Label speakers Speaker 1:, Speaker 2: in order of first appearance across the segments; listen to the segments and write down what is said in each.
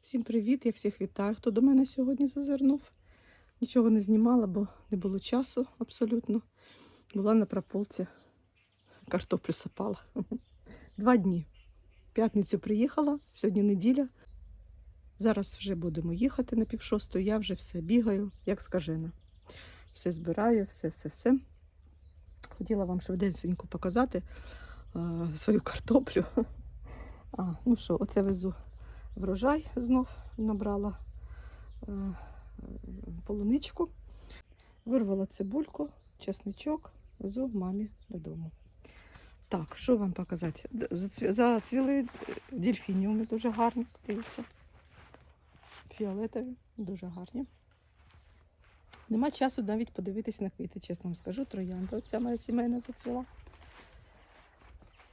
Speaker 1: Всім привіт! Я всіх вітаю, хто до мене сьогодні зазирнув. Нічого не знімала, бо не було часу абсолютно. Була на прополці, картоплю сапала. Два дні. П'ятницю приїхала, сьогодні неділя. Зараз вже будемо їхати на півшосту. Я вже все бігаю, як скажена. Все збираю, все, все, все. Хотіла вам швиденько показати а, свою картоплю. А, ну що, оце везу врожай знов набрала е, е, полуничку, вирвала цибульку, чесничок, везу мамі додому. Так, що вам показати? Зацвіли дельфініуми дуже гарні, дивіться. Фіолетові, дуже гарні. Нема часу навіть подивитись на квіти, чесно вам скажу. Троянда, оця моя сімейна зацвіла.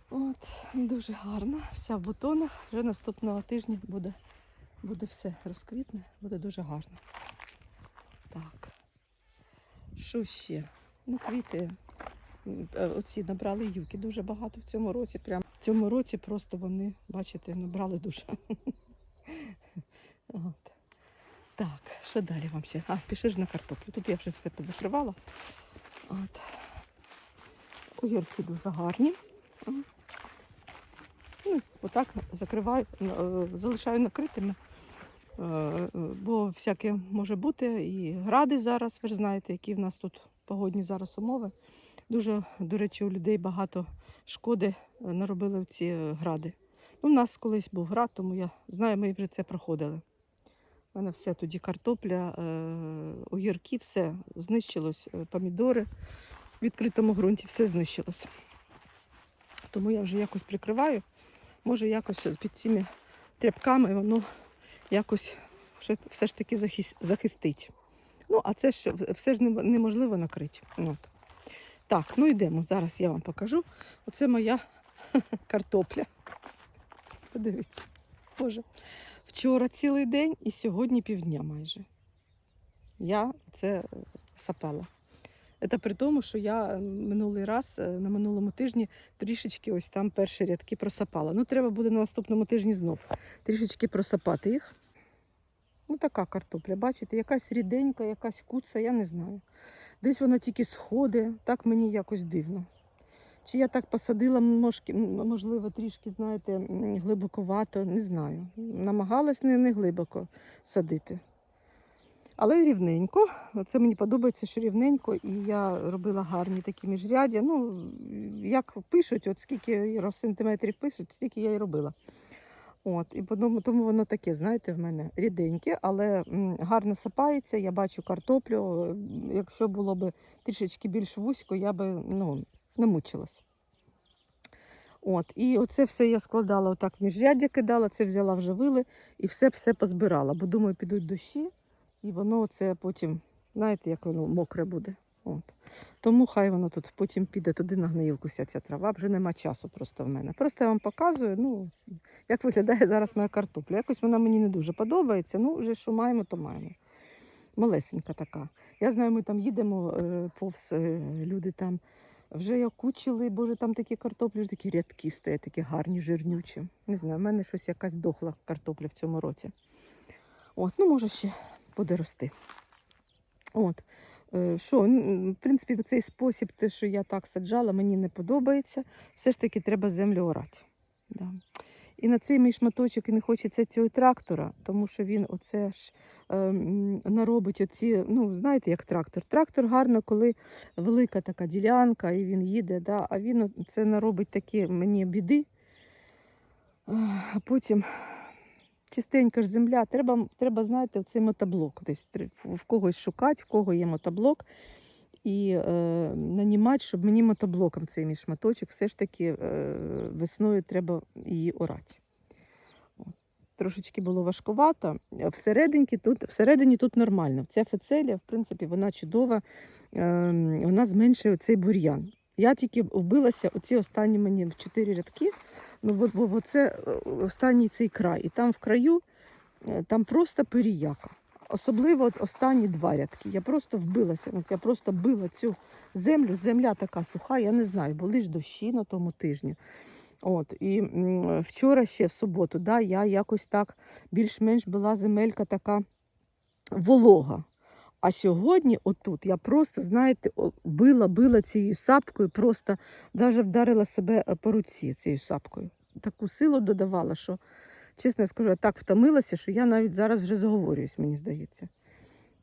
Speaker 1: От, дуже гарно. Вся в бутонах. Вже наступного тижня буде, буде все розквітне, буде дуже гарно. Так. Що ще? Ну, квіти. е, Оці набрали юки дуже багато в цьому році. Прям в цьому році просто вони, бачите, набрали дуже. От. Так, що далі вам ще? А, пішли ж на картоплю. Тут я вже все позакривала. От. Огірки дуже гарні. Ну, отак закриваю, е, залишаю накритими, е, е, бо всяке може бути. І гради зараз, ви ж знаєте, які в нас тут погодні зараз умови. Дуже, до речі, у людей багато шкоди наробили в ці гради. Ну, у нас колись був град, тому я знаю, ми вже це проходили. У мене все тоді картопля, огірки, все знищилось, помідори в відкритому ґрунті, все знищилось. Тому я вже якось прикриваю. Може, якось під цими тряпками воно якось все, ж таки захистить. Ну, а це ж все ж неможливо накрити. От. Так, ну йдемо. Зараз я вам покажу. Оце моя картопля. Подивіться. Боже. Вчора цілий день і сьогодні півдня майже. Я це е, сапала. Це при тому, що я е, минулий раз е, на минулому тижні трішечки ось там перші рядки просапала. Ну, треба буде на наступному тижні знов трішечки просапати їх. Ну, така картопля, бачите, якась ріденька, якась куца, я не знаю. Десь вона тільки сходить, так мені якось дивно. Чи я так посадила, можливо, трішки, знаєте, глибоковато, не знаю. Намагалась не глибоко садити. Але рівненько. Це мені подобається, що рівненько, і я робила гарні такі міжряддя. Ну, як пишуть, от скільки сантиметрів пишуть, стільки я і робила. От, і тому, воно таке, знаєте, в мене ріденьке, але гарно сапається. Я бачу картоплю. Якщо було б трішечки більш вузько, я би ну, не. От, і оце все я складала отак в міжряддя кидала, це взяла вже вили і все все позбирала. Бо думаю, підуть дощі, і воно оце потім, знаєте, як воно мокре буде. От. Тому хай воно тут потім піде туди на гнилку вся ця трава. Вже нема часу просто в мене. Просто я вам показую, ну, як виглядає зараз моя картопля. Якось вона мені не дуже подобається. Ну, вже що маємо, то маємо. Малесенька така. Я знаю, ми там їдемо е, повз е, люди там вже окучили, боже, там такі картоплі, вже такі рядки стоять, такі гарні, жирнючі. Не знаю, в мене щось якась дохла картопля в цьому році. От, ну, може, ще буде рости. От. Е, Що, в принципі, цей спосіб, те, що я так саджала, мені не подобається. Все ж таки треба землю орати. Да. І на цей мій шматочок і не хочеться цього трактора, тому що він оце ж ем, наробить оці, ну, знаєте, як трактор. Трактор гарно, коли велика така ділянка, і він їде, да, а він це наробить такі мені біди. А потім чистенька ж земля. Треба, треба знаєте, цей мотоблок десь в- когось шукати, в кого є мотоблок. І е, нанімати, щоб мені мотоблоком цей мій шматочок все ж таки е, весною треба її орати. Трошечки було важкувато. Всередині тут, всередині тут нормально. Ця фецелія, в принципі, вона чудова, е, вона зменшує цей бур'ян. Я тільки вбилася оці останні мені в чотири рядки. Ну, бо, бо, бо це е, останній цей край. І там в краю е, там просто періяка. Особливо от останні два рядки. Я просто вбилася. Я просто била цю землю. Земля така суха, я не знаю, були ж дощі на тому тижні. От, і вчора ще в суботу, да, я якось так більш-менш була земелька така волога. А сьогодні, отут, я просто, знаєте, била, била цією сапкою, просто навіть вдарила себе е, по руці цією сапкою. Таку силу додавала, що, чесно я скажу, я так втомилася, що я навіть зараз вже заговорююсь, мені здається.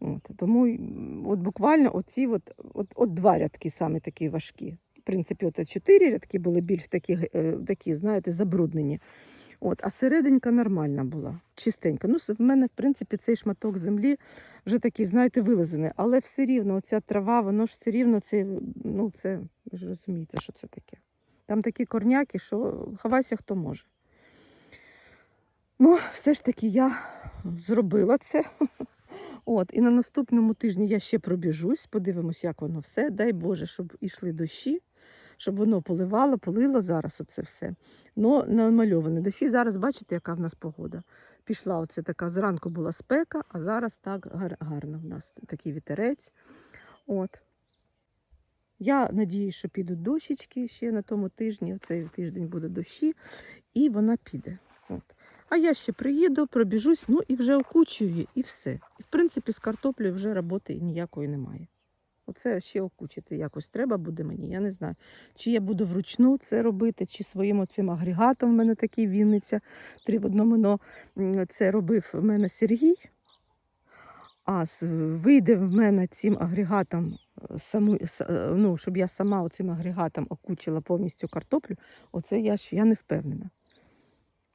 Speaker 1: От, тому от буквально оці от, от, от два рядки саме такі важкі. В принципі, от чотири рядки були більш такі, е, такі знаєте, забруднені. От, а серединка нормальна була, чистенька. Ну, в мене, в принципі, цей шматок землі вже такий, знаєте, вилизаний. Але все рівно, оця трава, воно ж все рівно це, ну, це, ви ж розумієте, що це таке. Там такі корняки, що ховайся хто може. Ну, все ж таки я зробила це. От, і на наступному тижні я ще пробіжусь, подивимось, як воно все. Дай Боже, щоб ішли дощі, щоб воно поливало, полило зараз оце все. Ну, намальоване дощі. Зараз бачите, яка в нас погода. Пішла оце така, зранку була спека, а зараз так гар- гарно в нас такий вітерець. От. Я надіюсь, що підуть дощечки ще на тому тижні. Цей тиждень буде дощі, і вона піде. От. А я ще приїду, пробіжусь, ну і вже окучую і все. І в принципі з картоплею вже роботи ніякої немає. Оце ще окучити якось треба буде мені. Я не знаю, чи я буду вручну це робити, чи своїм оцим агрегатом в мене такий Вінниця. Три в одному но це робив в мене Сергій. А вийде в мене цим агрегатом, е, саму, е, ну, щоб я сама оцим агрегатом окучила повністю картоплю, оце я, ще- я не впевнена.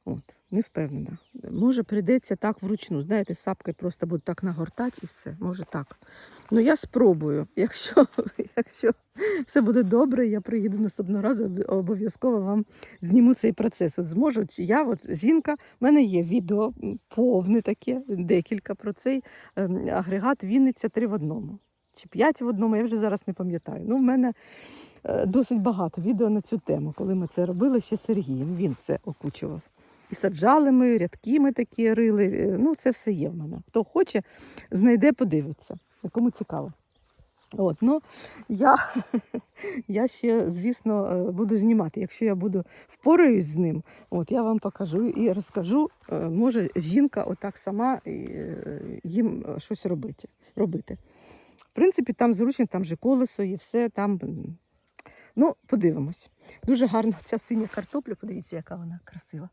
Speaker 1: От, не впевнена. Може, прийдеться так вручну. Знаєте, сапкою просто буду так нагортати і все. Може так. Ну я спробую. Якщо, якщо все буде добре, я приїду наступного разу, обов'язково вам зніму цей процес. От зможу. Я, от жінка, в мене є відео повне таке, декілька про цей ем, агрегат Вінниця три в одному. Чи п'ять в одному, я вже зараз не пам'ятаю. Ну, в мене е, досить багато відео на цю тему, коли ми це робили ще Сергієм. Він це окучував. І саджали ми, рядки ми такі рили. е, Ну, це все є в мене. Хто хоче, знайде, подивиться. Кому цікаво. От, ну, я, я ще, звісно, е, буду знімати. Якщо я буду впораюсь з ним, от я вам покажу і розкажу. е, Може, жінка отак сама їм щось робити. робити. В принципі, там зручно, там же колесо і все там. Ну, подивимось. Дуже гарна ця синя картопля. Подивіться, яка вона красива.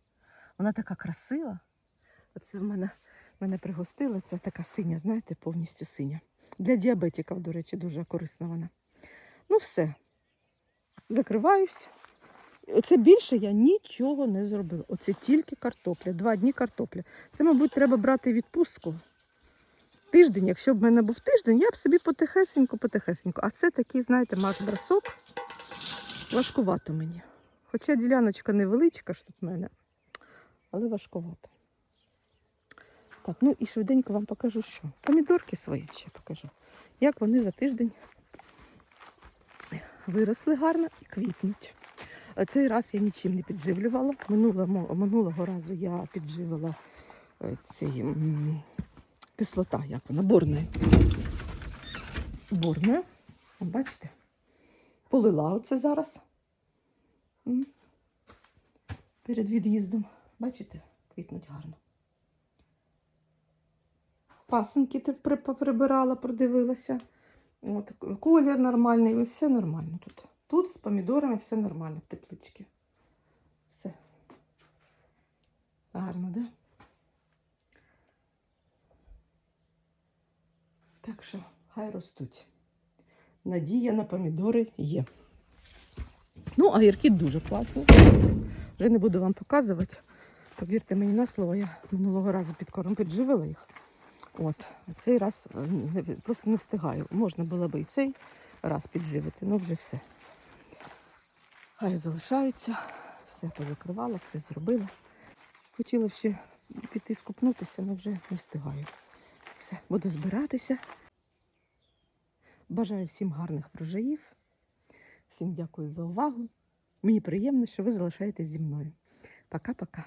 Speaker 1: Вона така красива. Оце в мене, мене пригостила. Це така синя, знаєте, повністю синя. Для діабетиків, до речі, дуже корисна вона. Ну, все. Закриваюсь. Оце більше я нічого не зробила. Оце тільки картопля. Два дні картопля. Це, мабуть, треба брати відпустку. Тиждень, якщо б в мене був тиждень, я б собі потихесенько, потихесенько. А це такий, знаєте, маш-бросок. Важкувато мені. Хоча діляночка невеличка ж тут в мене, але важкувато. Так, ну і швиденько вам покажу, що. Помідорки свої ще покажу. Як вони за тиждень виросли гарно і квітнуть. Цей раз я нічим не підживлювала. Минулого, минулого разу я підживила е, цей кислота, як вона, борне. Борне. Бачите? Полила оце зараз. Перед від'їздом. Бачите, квітнуть гарно. Пасенки ти при- поприбирала, продивилася. От, колір нормальний, все нормально тут. Тут з помідорами все нормально в тепличці. Все. Гарно, да? Так що, хай ростуть. Надія на помідори є. Ну, огірки дуже класні. Вже не буду вам показувати. Повірте мені на слово, я минулого разу підкорм підживила їх. От, а цей раз е, просто не встигаю. Можна було би і цей раз підживити, ну вже все. Хай залишаються, все позакривала, все зробила. Хотіла ще піти скупнутися, але вже не встигаю. Все, буду збиратися. Бажаю всім гарних врожаїв. Всім дякую за увагу. Мені приємно, що ви залишаєтесь зі мною. Пока-пока.